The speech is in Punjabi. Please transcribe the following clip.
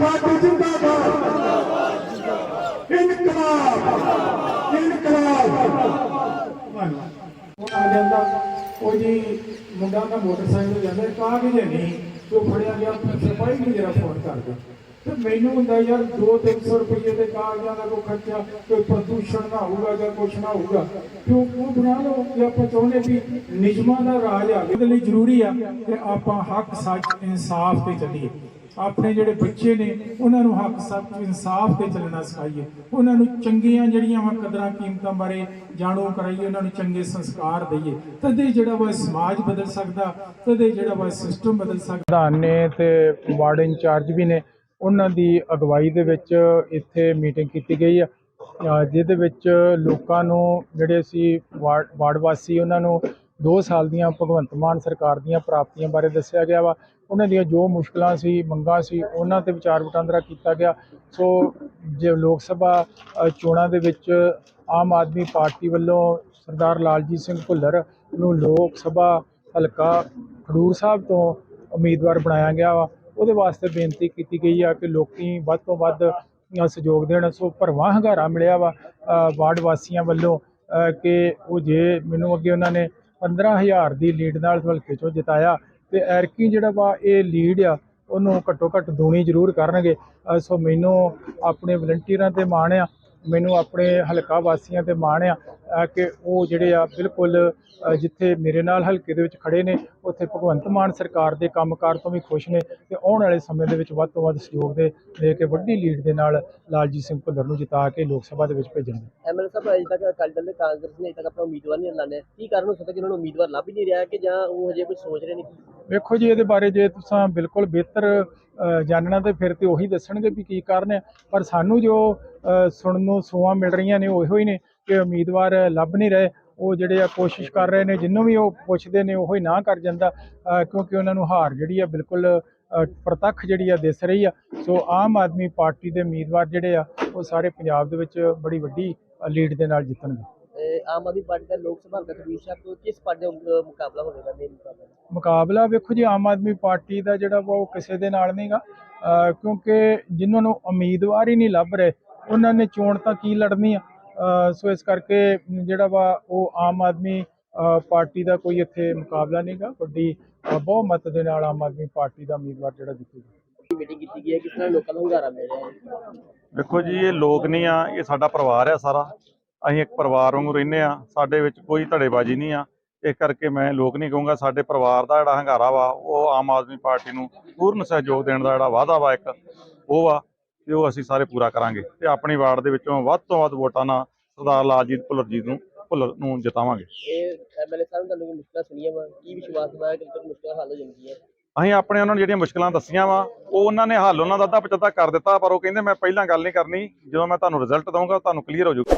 ਪਾਰਟੀ ਜਿੰਦਾਬਾਦ। ਇਨਕਲਾਬ ਇਨਕਲਾਬ। ਉਹ ਆ ਜਾਂਦਾ। ਉਹ ਜੀ ਮੁੰਡਾ ਦਾ ਮੋਟਰਸਾਈਕਲ ਜਾਂਦਾ ਕਾਗਜ਼ ਨਹੀਂ। ਜੋ ਫੜਿਆ ਗਿਆ ਸਿਪਾਹੀ ਨੂੰ ਜਰਾ ਫੋਨ ਕਰ ਦਿਓ ਤੇ ਮੈਨੂੰ ਹੁੰਦਾ ਯਾਰ 2-300 ਰੁਪਏ ਦੇ ਕਾਗਜ਼ਾਂ ਦਾ ਕੋ ਖਰਚਾ, ਕੋਈ ਪ੍ਰਦੂਸ਼ਣ ਨਾ ਹੋਊਗਾ ਜਾਂ ਕੁਛ ਨਾ ਹੋਊਗਾ। ਕਿਉਂ? ਉਹ ਬਣਾ ਲਓ ਕਿ ਆਪਾਂ ਚਾਹੁੰਦੇ ਵੀ ਨਿਯਮਾਂ ਦਾ ਰਾਜ ਆ ਇਹਦੇ ਲਈ ਜ਼ਰੂਰੀ ਆ ਕਿ ਆਪਾਂ ਹੱਕ ਸੱਚ ਇਨਸਾਫ ਤੇ ਚੱਲੀਏ। ਆਪਣੇ ਜਿਹੜੇ ਬੱਚੇ ਨੇ, ਉਹਨਾਂ ਨੂੰ ਹੱਕ ਸੱਚ ਇਨਸਾਫ ਤੇ ਚੱਲਣਾ ਸਿਖਾਈਏ। ਉਹਨਾਂ ਨੂੰ ਚੰਗੀਆਂ ਜਿਹੜੀਆਂ ਵਾ ਕਦਰਾਂ ਕੀਮਤਾਂ ਬਾਰੇ ਜਾਣੂ ਕਰਾਈਏ, ਉਹਨਾਂ ਨੂੰ ਚੰਗੇ ਸੰਸਕਾਰ ਦਈਏ। ਤਦੇ ਜਿਹੜਾ ਵਾ ਸਮਾਜ ਬਦਲ ਸਕਦਾ, ਤਦੇ ਜਿਹੜਾ ਵਾ ਸਿਸਟਮ ਬਦਲ ਸਕਦਾ। ਨੇ ਤੇ ਵਾਰਡ ਇੰਚਾਰਜ ਵੀ ਨੇ ਉਹਨਾਂ ਦੀ ਅਗਵਾਈ ਦੇ ਵਿੱਚ ਇੱਥੇ ਮੀਟਿੰਗ ਕੀਤੀ ਗਈ ਆ। ਜਿਹਦੇ ਵਿੱਚ ਲੋਕਾਂ ਨੂੰ ਜਿਹੜੇ ਸੀ ਵਾਰਡ ਵਾਰਡ ਵਾਸੀ ਉਹਨਾਂ ਨੂੰ 2 ਸਾਲ ਦੀਆਂ ਭਗਵੰਤ ਮਾਨ ਸਰਕਾਰ ਦੀਆਂ ਪ੍ਰਾਪਤੀਆਂ ਬਾਰੇ ਦੱਸਿਆ ਗਿਆ ਵਾ। ਉਹਨਾਂ ਦੀਆਂ ਜੋ ਮੁਸ਼ਕਲਾਂ ਸੀ, ਮੰਗਾਂ ਸੀ, ਉਹਨਾਂ ਤੇ ਵਿਚਾਰ ਵਟਾਂਦਰਾ ਕੀਤਾ ਗਿਆ। ਸੋ ਜੇ ਲੋਕ ਸਭਾ ਚੋਣਾਂ ਦੇ ਵਿੱਚ ਆਮ ਆਦਮੀ ਪਾਰਟੀ ਵੱਲੋਂ ਸਰਦਾਰ ਲਾਲਜੀਤ ਸਿੰਘ ਭੁੱਲਰ ਨੂੰ ਲੋਕ ਸਭਾ ਹਲਕਾ ਖਡੂਰ ਸਾਹਿਬ ਤੋਂ ਉਮੀਦਵਾਰ ਬਣਾਇਆ ਗਿਆ ਵਾ। ਉਹਦੇ ਵਾਸਤੇ ਬੇਨਤੀ ਕੀਤੀ ਗਈ ਆ ਕਿ ਲੋਕੀ ਵੱਧ ਤੋਂ ਵੱਧ ਸਹਿਯੋਗ ਦੇਣ। ਸੋ ਭਰਵਾਂ ਹੰਗਾਰਾ ਮਿਲਿਆ ਵਾ ਵਾਰਡ ਵਾਸੀਆਂ ਵੱਲੋਂ ਕਿ ਉਹ ਜੇ ਮੈਨੂੰ ਅੱਗੇ ਉਹਨਾਂ ਨੇ 15000 ਦੀ ਲੀਡ ਨਾਲ ਹਲਕੇ ਚੋਂ ਜਿਤਾਇਆ ਤੇ ਐਰਕੀ ਜਿਹੜਾ ਵਾ ਇਹ ਲੀਡ ਆ, ਉਹਨੂੰ ਘੱਟੋ ਘੱਟ ਦੂਣੀ ਜ਼ਰੂਰ ਕਰਨਗੇ। ਸੋ ਮੈਨੂੰ ਆਪਣੇ ਵਲੰਟੀਅਰਾਂ ਤੇ ਮਾਣ ਆ ਮੈਨੂੰ ਆਪਣੇ ਹਲਕਾ ਵਾਸੀਆਂ ਤੇ ਮਾਣ ਆ ਕਿ ਉਹ ਜਿਹੜੇ ਆ ਬਿਲਕੁਲ ਜਿੱਥੇ ਮੇਰੇ ਨਾਲ ਹਲਕੇ ਦੇ ਵਿੱਚ ਖੜੇ ਨੇ ਉੱਥੇ ਭਗਵੰਤ ਮਾਨ ਸਰਕਾਰ ਦੇ ਕੰਮਕਾਰ ਤੋਂ ਵੀ ਖੁਸ਼ ਨੇ ਤੇ ਆਉਣ ਵਾਲੇ ਸਮੇਂ ਦੇ ਵਿੱਚ ਵੱਧ ਤੋਂ ਵੱਧ ਸਹਿਯੋਗ ਦੇ ਦੇ ਕੇ ਵੱਡੀ ਲੀਡ ਦੇ ਨਾਲ ਲਾਲਜੀਤ ਸਿੰਘ ਭੁੱਲਰ ਨੂੰ ਜਿਤਾ ਕੇ ਲੋਕ ਸਭਾ ਦੇ ਵਿੱਚ ਭੇਜਣਗੇ ਐਮਐਲਏ ਸਾਹਿਬ ਅਜੇ ਤੱਕ ਅਕਾਲੀ ਦਲ ਦੇ ਕਾਂਗਰਸ ਨੇ ਅਜੇ ਤੱਕ ਆਪਣਾ ਉਮੀਦਵਾਰ ਨਹੀਂ ਐਲਾਨਿਆ। ਕੀ ਕਾਰਨ ਹੋ ਸਕਦਾ ਕਿ ਉਹਨਾਂ ਨੂੰ ਉਮੀਦਵਾਰ ਲੱਭ ਹੀ ਨਹੀਂ ਰਿਹਾ ਕਿ ਜਾਂ ਉਹ ਹਜੇ ਕੁਝ ਸੋਚ ਰਹੇ ਨੇ? ਵੇਖੋ ਜੀ ਇਹਦੇ ਬਾਰੇ ਜੇ ਤੁਸੀਂ ਬਿਲਕੁਲ ਬਿਹਤਰ ਜਾਣਨਾ ਤੇ ਫਿਰ ਤੇ ਉਹੀ ਦੱਸਣਗੇ ਵੀ ਕੀ ਕਾਰਨ ਹੈ। ਪਰ ਸਾਨੂੰ ਜੋ ਸੁਣਨ ਨੂੰ ਸੂਆਂ ਮਿਲ ਰਹੀਆਂ ਨੇ, ਉਹ ਇਹੋ ਹੀ ਨੇ ਕਿ ਉਮੀਦਵਾਰ ਲੱਭ ਨਹੀਂ ਰਹੇ। ਉਹ ਜਿਹੜੇ ਆ ਕੋਸ਼ਿਸ਼ ਕਰ ਰਹੇ ਨੇ, ਜਿੰਨੂੰ ਵੀ ਉਹ ਪੁੱਛਦੇ ਨੇ, ਉਹੋ ਹੀ ਨਾ ਕਰ ਜਾਂਦਾ ਕਿਉਂਕਿ ਉਹਨਾਂ ਨੂੰ ਹਾਰ ਜਿਹੜੀ ਆ ਬਿਲਕੁਲ ਪ੍ਰਤੱਖ ਜਿਹੜੀ ਆ ਦਿਸ ਰਹੀ ਆ। ਸੋ ਆਮ ਆਦਮੀ ਪਾਰਟੀ ਦੇ ਉਮੀਦਵਾਰ ਜਿਹੜੇ ਆ, ਉਹ ਸਾਰੇ ਪੰਜਾਬ ਦੇ ਵਿੱਚ ਬੜੀ ਵੱਡੀ ਲੀਡ ਦੇ ਨਾਲ ਜਿੱਤਣਗੇ। ਆਮ ਆਦਮੀ ਪਾਰਟੀ ਦਾ ਲੋਕ ਸਭਾ ਹਲਕਾ ਖਡੂਰ ਸਾਹਿਬ ਤੋਂ ਕਿਸ ਪਾਰਟੀ ਦਾ ਮੁਕਾਬਲਾ ਹੋਵੇਗਾ ਮੇਨ ਮੁਕਾਬਲਾ? ਮੁਕਾਬਲਾ ਵੇਖੋ ਜੀ ਆਮ ਆਦਮੀ ਪਾਰਟੀ ਦਾ ਜਿਹੜਾ ਉਹ ਕਿਸੇ ਦੇ ਨਾਲ ਨਹੀਂਗਾ ਕਿਉਂਕਿ ਜਿਨ੍ਹਾਂ ਨੂੰ ਉਮੀਦਵਾਰ ਹੀ ਨਹੀਂ ਲੱਭ ਰਹੇ ਉਹਨਾਂ ਨੇ ਚੋਣ ਤਾਂ ਕੀ ਲੜਨੀ ਆ? ਸੋ ਇਸ ਕਰਕੇ ਜਿਹੜਾ ਵਾ ਉਹ ਆਮ ਆਦਮੀ ਪਾਰਟੀ ਦਾ ਕੋਈ ਇੱਥੇ ਮੁਕਾਬਲਾ ਨਹੀਂਗਾ ਵੱਡੀ ਅ, ਬਹੁਮਤ ਦੇ ਨਾਲ ਆਮ ਆਦਮੀ ਪਾਰਟੀ ਦਾ ਉਮੀਦਵਾਰ ਜਿਹੜਾ ਜਿੱਤੇਗਾ ਮੀਟਿੰਗ ਕੀਤੀ ਗਈ ਹੈ? ਕਿਸ ਤਰ੍ਹਾਂ ਲੋਕਾਂ ਨੂੰ ਹੁੰਗਾਰਾ ਮਿਲ ਰਿਹਾ ਹੈ? ਦੇਖੋ ਜੀ ਇਹ ਲੋਕ ਨਹੀਂ ਆ ਇਹ ਸਾਡਾ ਪਰਿਵਾਰ ਆ ਸਾਰਾ। ਅਸੀਂ ਇੱਕ ਪਰਿਵਾਰ ਵਾਂਗੂ ਰਹਿੰਦੇ ਆ ਸਾਡੇ ਵਿੱਚ ਕੋਈ ਧੜੇਬਾਜ਼ੀ ਨਹੀਂ ਆ। ਇਸ ਕਰਕੇ ਮੈਂ ਲੋਕ ਨਹੀਂ ਕਹੂੰਗਾ ਸਾਡੇ ਪਰਿਵਾਰ ਦਾ ਜਿਹੜਾ ਹੰਗਾਰਾ ਵਾ ਉਹ ਆਮ ਆਦਮੀ ਪਾਰਟੀ ਨੂੰ ਪੂਰਨ ਸਹਿਯੋਗ ਦੇਣ ਦਾ ਜਿਹੜਾ ਵਾਅਦਾ ਵਾ ਇੱਕ ਉਹ ਆ ਤੇ ਉਹ ਅਸੀਂ ਸਾਰੇ ਪੂਰਾ ਕਰਾਂਗੇ ਤੇ ਆਪਣੀ ਵਾਰਡ ਦੇ ਵਿੱਚੋਂ ਵੱਧ ਤੋਂ ਵੱਧ ਵੋਟਾਂ ਨਾਲ ਸਰਦਾਰ ਲਾਲਜੀਤ ਭੁੱਲਰ ਜੀ ਨੂੰ ਭੁੱਲਰ ਨੂੰ ਜਿਤਾਵਾਂਗੇ। ਇਹ ਐਮਐਲਏ ਸਾਹਿਬ ਤੁਹਾਨੂੰ ਮੁਸ਼ਕਲਾਂ ਸੁਣੀਆਂ ਵਾ? ਕੀ ਵਿਸ਼ਵਾਸ ਵਾ ਕਿ ਮੁਸ਼ਕਲਾਂ ਹੱਲ ਹੋ ਜਾਣਗੀਆਂ ਅਸੀਂ ਆਪਣੇ ਉਹਨਾਂ ਨੂੰ ਜਿਹੜੀਆਂ ਮੁਸ਼ਕਲਾਂ ਦੱਸੀਆਂ ਵਾ ਉਹ ਉਹਨਾਂ ਨੇ ਹੱਲ ਉਹਨਾਂ ਦਾ ਅੱਧਾ ਪਚੱਧਾ ਕਰ ਦਿੱਤਾ ਪਰ ਉਹ ਕਹਿੰਦੇ ਮੈਂ ਪਹਿਲਾਂ ਗੱਲ ਨਹੀਂ ਕਰਨੀ ਜਦੋਂ ਮੈਂ ਤੁਹਾਨੂੰ ਰਿਜ਼ਲਟ ਦਊਂਗਾ ਤੁਹਾਨੂੰ ਕਲੀਅਰ ਹੋ ਜਾਊਗਾ